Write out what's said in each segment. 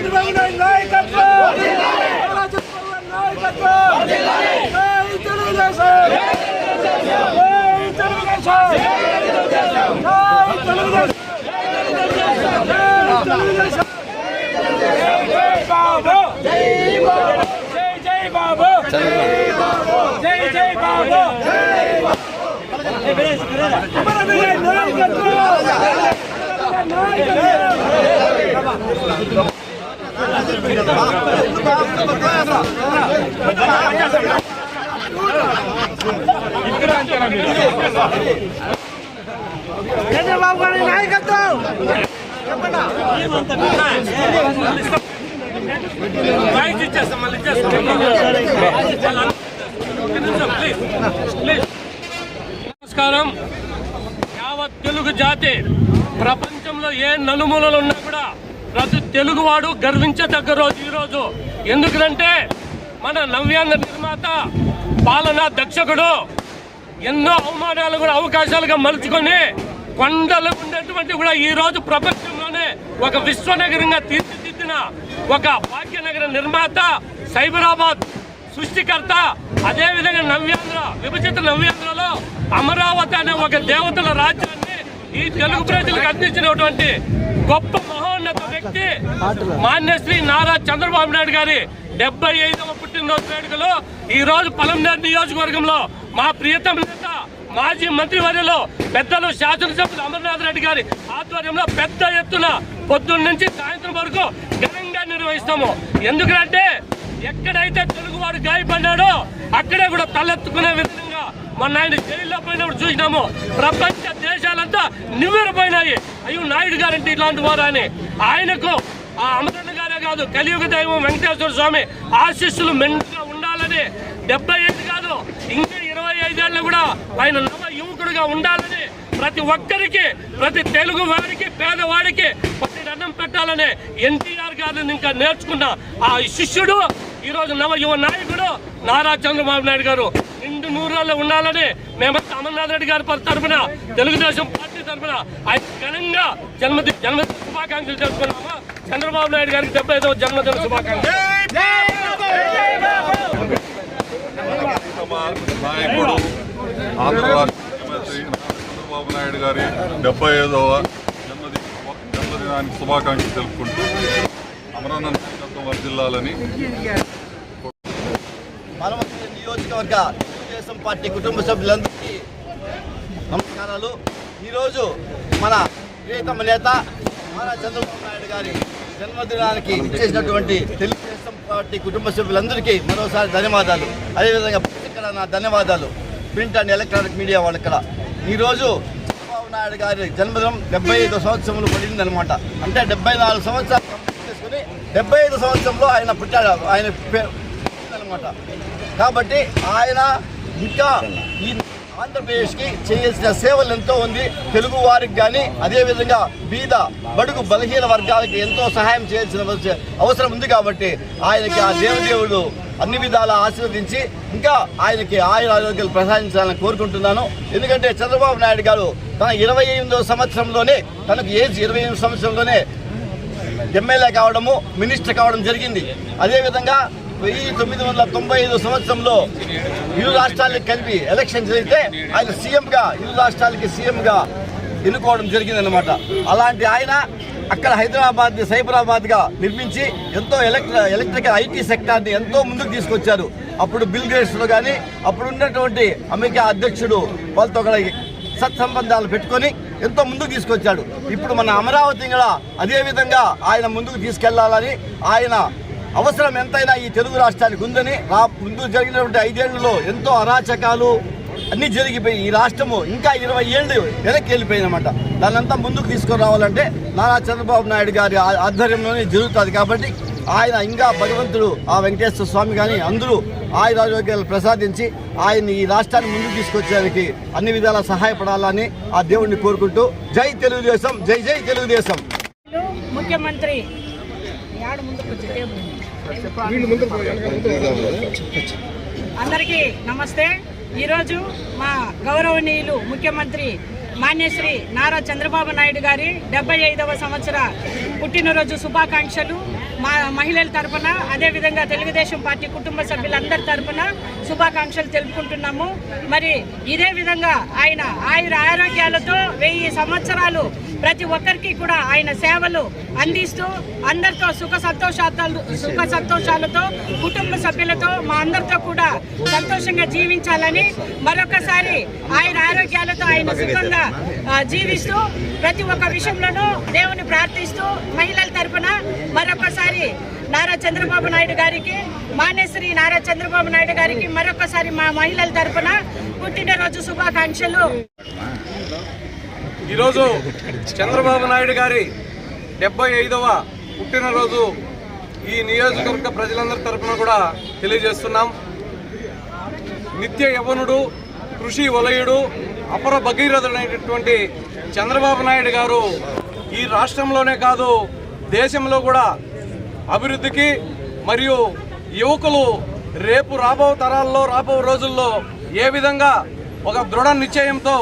నాయకత్వం! నారా చంద్రబాబు గారి నాయకత్వం ఇచ్చేస్తాం మళ్ళీ ఇచ్చేస్తాం నమస్కారం. యావత్ తెలుగు జాతి ప్రపంచంలో ఏ నలుమూలలు ఉన్నా కూడా ప్రతి తెలుగువాడు గర్వించదగ్గ రోజు ఈరోజు ఎందుకంటే మన నవ్యాంధ్ర నిర్మాత పాలన దక్షకుడు ఎన్నో అవమానాలు కూడా అవకాశాలుగా మలుచుకొని కొండలు ఉండేటువంటి కూడా ఈ రోజు ప్రపంచంలోనే ఒక విశ్వనగరంగా తీర్చిదిద్దిన ఒక భాగ్యనగర నిర్మాత సైబరాబాద్ సృష్టికర్త అదేవిధంగా నవ్యాంధ్ర విభజిత నవ్యాంధ్రలో అమరావతి అనే ఒక దేవతల రాజ్యాన్ని ఈ తెలుగు ప్రజలకు అందించినటువంటి గొప్ప మహోన్నత వ్యక్తి మాన్యశ్రీ నారా చంద్రబాబు నాయుడు గారి డెబ్బై ఐదవ పుట్టినరోజు వేడుకలో ఈ రోజు పలంనేరు నియోజకవర్గంలో మా ప్రియతమ నేత మాజీ మంత్రి వర్యలో పెద్దలు శాసనసభ్యులు అమర్నాథ్ రెడ్డి గారి ఆధ్వర్యంలో పెద్ద ఎత్తున పొద్దున్న నుంచి సాయంత్రం వరకు ఘనంగా నిర్వహిస్తాము. ఎందుకంటే ఎక్కడైతే తెలుగువాడు గాయపడ్డాడో అక్కడే కూడా తలెత్తుకునే విధంగా మన నాయుడు జైల్లో పోయినప్పుడు చూసినాము ప్రపంచ దేశాలంతా నివ్వెరపోయినాయి. అయ్యో నాయుడు గారంటే ఇట్లాంటి వారు అని. ఆయనకు ఆ అమరణ గారే కాదు కలియుగ దైవం వెంకటేశ్వర స్వామి ఆశీస్సులు మెండుగా ఉండాలని. డెబ్బై ఐదు కాదు ఇంకా ఇరవై ఐదేళ్ళు కూడా ఆయన నవ యువకుడుగా ఉండాలని. ప్రతి ఒక్కరికి ప్రతి తెలుగు వారికి పేదవాడికి ప్రతి అన్నం పెట్టాలని ఎన్టీఆర్ గారిని ఇంకా నేర్చుకున్న ఆ శిష్యుడు ఈ రోజు నవ యువ నాయకుడు నారా చంద్రబాబు నాయుడు గారు నిండు నూరాల్లో ఉండాలని మేమంతా అమర్నాథ్ రెడ్డి గారి తరఫున తెలుగుదేశం పార్టీ తరఫున ఆయన ఘనంగా జన్మదిన జన్మదిన శుభాకాంక్షలు తెలుసుకున్నాము? చంద్రబాబు నాయుడు గారికి డెబ్బై ఐదవ జన్మదిన శుభాకాంక్షలు. నాయకుడు ఆంధ్ర రాష్ట్ర ముఖ్యమంత్రి చంద్రబాబు నాయుడు గారి డెబ్బై ఐదవ జన్మదిన జన్మదినానికి శుభాకాంక్షలు తెలుపుకుంటూ అమరన్న నాయకత్వం వర్ధిల్లాలని మనమంత్రి నియోజకవర్గ తెలుగుదేశం పార్టీ కుటుంబ సభ్యులందరికీ నమస్కారాలు. ఈరోజు మన ప్రియతమ నేత నారా చంద్రబాబు నాయుడు గారి జన్మదినానికి ఇచ్చేసినటువంటి తెలుగుదేశం పార్టీ కుటుంబ సభ్యులందరికీ మరోసారి ధన్యవాదాలు. అదేవిధంగా ఇక్కడ నా ధన్యవాదాలు. ప్రింట్ అండ్ ఎలక్ట్రానిక్ మీడియా వాళ్ళక్కడ ఈరోజు చంద్రబాబు నాయుడు గారి జన్మదినం డెబ్బై ఐదు సంవత్సరంలో పడిందనమాట అంటే డెబ్బై నాలుగు సంవత్సరాలు కంప్లీట్ చేసుకుని డెబ్బై ఐదు సంవత్సరంలో ఆయన పుట్టాడు. ఆయన అనమాట కాబట్టి ఆయన ఇంకా ఈ ఆంధ్రప్రదేశ్కి చేయాల్సిన సేవలు ఎంతో ఉంది. తెలుగు వారికి కానీ అదేవిధంగా బీద బడుగు బలహీన వర్గాలకి ఎంతో సహాయం చేయాల్సిన అవసరం ఉంది కాబట్టి ఆయనకి ఆ దేవదేవుడు అన్ని విధాలా ఆశీర్వదించి ఇంకా ఆయనకి ఆయుర ఆరోగ్యాలు ప్రసాదించాలని కోరుకుంటున్నాను. ఎందుకంటే చంద్రబాబు నాయుడు గారు తన ఇరవై ఎనిమిదవ సంవత్సరంలోనే తనకు ఏజ్ ఇరవై ఎనిమిది సంవత్సరంలోనే ఎమ్మెల్యే కావడము మినిస్టర్ కావడం జరిగింది. అదేవిధంగా వెయ్యి తొమ్మిది వందల తొంభై ఐదు సంవత్సరంలో ఇరు రాష్ట్రాలకి కలిపి ఎలక్షన్ జరిగితే ఆయన సీఎంగా ఇరు రాష్ట్రాలకి సీఎంగా ఎన్నుకోవడం జరిగిందనమాట అలాంటి ఆయన అక్కడ హైదరాబాద్ సైబరాబాద్గా నిర్మించి ఎంతో ఎలక్ట్ర ఎలక్ట్రికల్ ఐటీ సెక్టార్ని ఎంతో ముందుకు తీసుకొచ్చారు. అప్పుడు బిల్ గేట్స్లో కానీ అప్పుడు ఉన్నటువంటి అమెరికా అధ్యక్షుడు వాళ్ళతో సత్సంబంధాలు పెట్టుకొని ఎంతో ముందుకు తీసుకొచ్చాడు. ఇప్పుడు మన అమరావతి కూడా అదేవిధంగా ఆయన ముందుకు తీసుకెళ్ళాలని ఆయన అవసరం ఎంతైనా ఈ తెలుగు రాష్ట్రానికి ఉందని రా ముందు జరిగినటువంటి ఐదేళ్ళలో ఎంతో అరాచకాలు అన్నీ జరిగిపోయి ఈ రాష్ట్రము ఇంకా ఇరవై ఏళ్ళు వెనక్కి వెళ్ళిపోయిందన్నమాట. దాన్నంతా ముందుకు తీసుకురావాలంటే నారా చంద్రబాబు నాయుడు గారి ఆధ్వర్యంలోనే జరుగుతుంది కాబట్టి ఆయన ఇంకా భగవంతుడు ఆ వెంకటేశ్వర స్వామి కానీ అందరూ ఆయుర ఆరోగ్యాలు ప్రసాదించి ఆయన్ని ఈ రాష్ట్రాన్ని ముందుకు తీసుకొచ్చేందుకు అన్ని విధాలా సహాయపడాలని ఆ దేవుణ్ణి కోరుకుంటూ జై తెలుగుదేశం జై జై తెలుగుదేశం. ముఖ్యమంత్రి అందరికీ నమస్తే. ఈరోజు మా గౌరవనీయులు ముఖ్యమంత్రి మాన్యశ్రీ నారా చంద్రబాబు నాయుడు గారి డెబ్బై ఐదవ సంవత్సర పుట్టినరోజు శుభాకాంక్షలు. మా మహిళల తరఫున అదేవిధంగా తెలుగుదేశం పార్టీ కుటుంబ సభ్యులందరి తరఫున శుభాకాంక్షలు తెలుపుకుంటున్నాము. మరి ఇదే విధంగా ఆయన ఆయుర ఆరోగ్యాలతో వెయ్యి సంవత్సరాలు ప్రతి ఒక్కరికి కూడా ఆయన సేవలు అందిస్తూ అందరితో సుఖ సంతోషాలు సుఖ సంతోషాలతో కుటుంబ సభ్యులతో మా అందరితో కూడా సంతోషంగా జీవించాలని మరొకసారి ఆయన ఆరోగ్యాలతో ఆయన సుఖంగా జీవిస్తూ ప్రతి ఒక్క విషయంలోనూ దేవుని ప్రార్థిస్తూ మహిళల తరపున మరొకసారి నారా చంద్రబాబు నాయుడు గారికి మానేశ్వరి నారా చంద్రబాబు నాయుడు గారికి మరొకసారి మా మహిళల తరపున పుట్టినరోజు శుభాకాంక్షలు. ఈరోజు చంద్రబాబు నాయుడు గారి డెబ్బై ఐదవ పుట్టినరోజు ఈ నియోజకవర్గ ప్రజలందరి తరఫున కూడా తెలియజేస్తున్నాం. నిత్య యవనుడు కృషి వలయుడు అపర భగీరథుడైనటువంటి చంద్రబాబు నాయుడు గారు ఈ రాష్ట్రంలోనే కాదు దేశంలో కూడా అభివృద్ధికి మరియు యువకులు రేపు రాబో తరాల్లో రాబో రోజుల్లో ఏ విధంగా ఒక దృఢ నిశ్చయంతో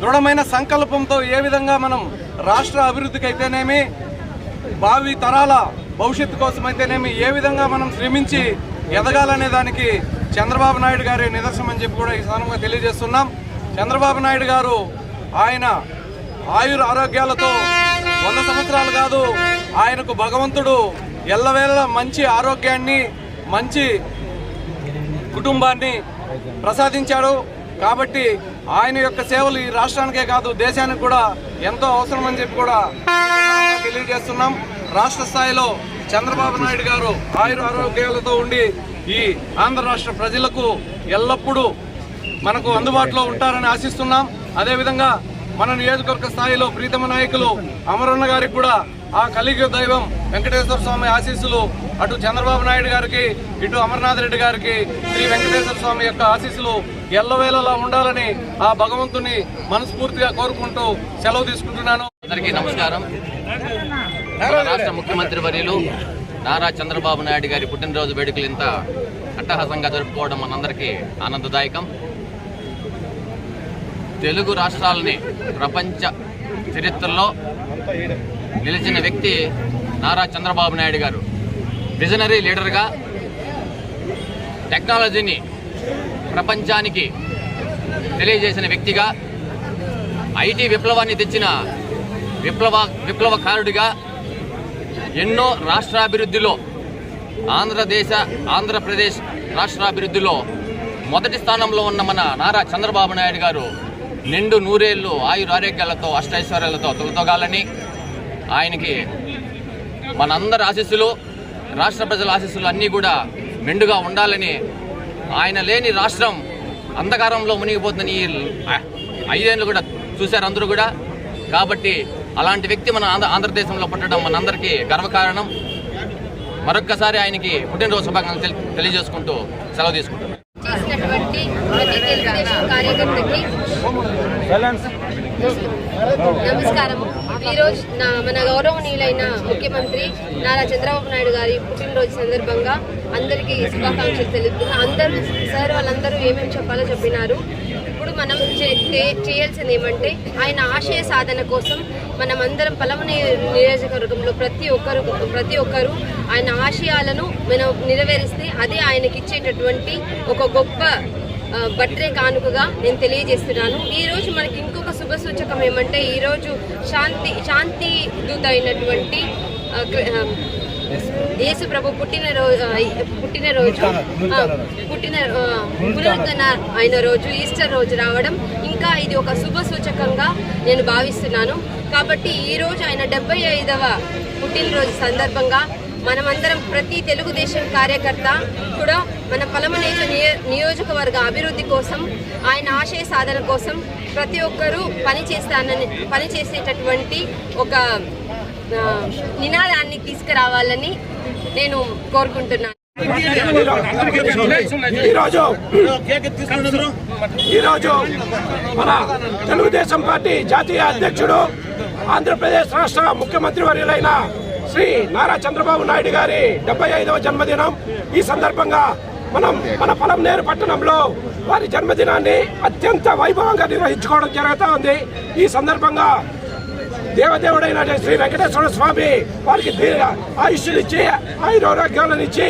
దృఢమైన సంకల్పంతో ఏ విధంగా మనం రాష్ట్ర అభివృద్ధికి అయితేనేమి భావి తరాల భవిష్యత్తు కోసం అయితేనేమి ఏ విధంగా మనం శ్రమించి ఎదగాలనే దానికి చంద్రబాబు నాయుడు గారి నిదర్శనం అని చెప్పి కూడా ఈ సందర్భంగా తెలియజేస్తున్నాం. చంద్రబాబు నాయుడు గారు ఆయన ఆయుర ఆరోగ్యాలతో వంద సంవత్సరాలు కాదు ఆయనకు భగవంతుడు ఎల్లవేళ మంచి ఆరోగ్యాన్ని మంచి కుటుంబాన్ని ప్రసాదించాడు. కాబట్టి ఆయన యొక్క సేవలు ఈ రాష్ట్రానికే కాదు దేశానికి కూడా ఎంతో అవసరం అని చెప్పి కూడా తెలియజేస్తున్నాం. రాష్ట్ర స్థాయిలో చంద్రబాబు నాయుడు గారు ఆయుర ఆరోగ్యాలతో ఉండి ఈ ఆంధ్ర రాష్ట్ర ప్రజలకు ఎల్లప్పుడూ మనకు అందుబాటులో ఉంటారని ఆశిస్తున్నాం. అదేవిధంగా మన నియోజకవర్గ స్థాయిలో ప్రీతమ నాయకులు అమరన్న గారికి కూడా ఆ కలిగి దైవం వెంకటేశ్వర స్వామి ఆశీస్సులు అటు చంద్రబాబు నాయుడు గారికి ఇటు అమర్నాథ్ రెడ్డి గారికి శ్రీ వెంకటేశ్వర స్వామి యొక్క ఆశీస్సులు ఎల్లవేళలా ఉండాలని ఆ భగవంతుని మనస్ఫూర్తిగా కోరుకుంటూ సెలవు తీసుకుంటున్నాను. అందరికీ నమస్కారం. రాష్ట్ర ముఖ్యమంత్రి వర్యులు నారా చంద్రబాబు నాయుడు గారి పుట్టినరోజు వేడుకలు ఇంత అట్టహాసంగా జరుపుకోవడం మనందరికీ ఆనందదాయకం. తెలుగు రాష్ట్రాలని ప్రపంచ చరిత్రలో నిలిచిన వ్యక్తి నారా చంద్రబాబు నాయుడు గారు. విజనరీ లీడర్గా టెక్నాలజీని ప్రపంచానికి తెలియజేసిన వ్యక్తిగా ఐటీ విప్లవాన్ని తెచ్చిన విప్లవ విప్లవకారుడిగా ఎన్నో రాష్ట్రాభివృద్ధిలో ఆంధ్రదేశ ఆంధ్రప్రదేశ్ రాష్ట్రాభివృద్ధిలో మొదటి స్థానంలో ఉన్న మన నారా చంద్రబాబు నాయుడు గారు నిండు నూరేళ్ళు ఆయుర ఆరోగ్యాలతో అష్టైశ్వర్యాలతో తొలతొగాలని ఆయనకి మనందరి ఆశీస్సులు. రాష్ట్ర ప్రజల ఆశీస్సులు అన్నీ కూడా మెండుగా ఉండాలని ఆయన లేని రాష్ట్రం అంధకారంలో మునిగిపోతుందని ఈ ఐదేళ్ళు కూడా చూశారు అందరూ కూడా. కాబట్టి అలాంటి వ్యక్తి మన ఆంధ్ర ఆంధ్రదేశంలో పుట్టడం మనందరికీ గర్వకారణం. మరొక్కసారి ఆయనకి పుట్టినరోజు శుభాకాంక్షలు తెలి- తెలియజేసుకుంటూ సెలవు తీసుకుంటున్నాను నమస్కారం. నమస్కారము ఈరోజు నా మన గౌరవనీయులైన ముఖ్యమంత్రి నారా చంద్రబాబు నాయుడు గారి పుట్టినరోజు సందర్భంగా అందరికీ శుభాకాంక్షలు తెలుపుతున్నా అందరూ సార్ వాళ్ళందరూ ఏమేమి చెప్పాలో చెప్పినారు. ఇప్పుడు మనం చేయాల్సింది ఏమంటే ఆయన ఆశయ సాధన కోసం మనం అందరం పలమని నియోజకవర్గంలో ప్రతి ఒక్కరు ప్రతి ఒక్కరు ఆయన ఆశయాలను మనం నెరవేరిస్తే అదే ఆయనకి ఇచ్చేటటువంటి ఒక గొప్ప బర్త్డే కానుకగా నేను తెలియజేస్తున్నాను. ఈ రోజు మనకి ఇంకొక శుభ సూచకం ఏమంటే ఈ రోజు శాంతి శాంతి దూత అయినటువంటి యేసు ప్రభు పుట్టినరోజు పుట్టినరోజు ఆ, పుట్టిన ఆ, పునరుద్ధరణ అయిన రోజు ఈస్టర్ రోజు రావడం ఇంకా ఇది ఒక శుభ సూచకంగా నేను భావిస్తున్నాను. కాబట్టి ఈ రోజు ఆయన డెబ్బై ఐదవ పుట్టినరోజు సందర్భంగా మనమందరం ప్రతి తెలుగుదేశం కార్యకర్త కూడా మన పలమనేరు నియో నియోజకవర్గ అభివృద్ధి కోసం ఆయన ఆశయ సాధన కోసం ప్రతి ఒక్కరూ పని చేస్తానని పని చేసేటటువంటి ఒక నినాదాన్ని తీసుకురావాలని నేను కోరుకుంటున్నాను. ఈరోజు ఈరోజు మన తెలుగుదేశం పార్టీ జాతీయ అధ్యక్షుడు ఆంధ్రప్రదేశ్ రాష్ట్ర ముఖ్యమంత్రి వర్యులైన శ్రీ నారా చంద్రబాబు నాయుడు గారి డెబ్బై ఐదవ జన్మదినం ఈ సందర్భంగా మనం మన పొలంనేరు పట్టణంలో వారి జన్మదినాన్ని అత్యంత వైభవంగా నిర్వహించుకోవడం జరుగుతూ ఉంది ఈ సందర్భంగా దేవదేవుడైన శ్రీ వెంకటేశ్వర స్వామి వారికి దీర్ఘ ఆయుష్నిచ్చి ఆయురారోగ్యాలను ఇచ్చి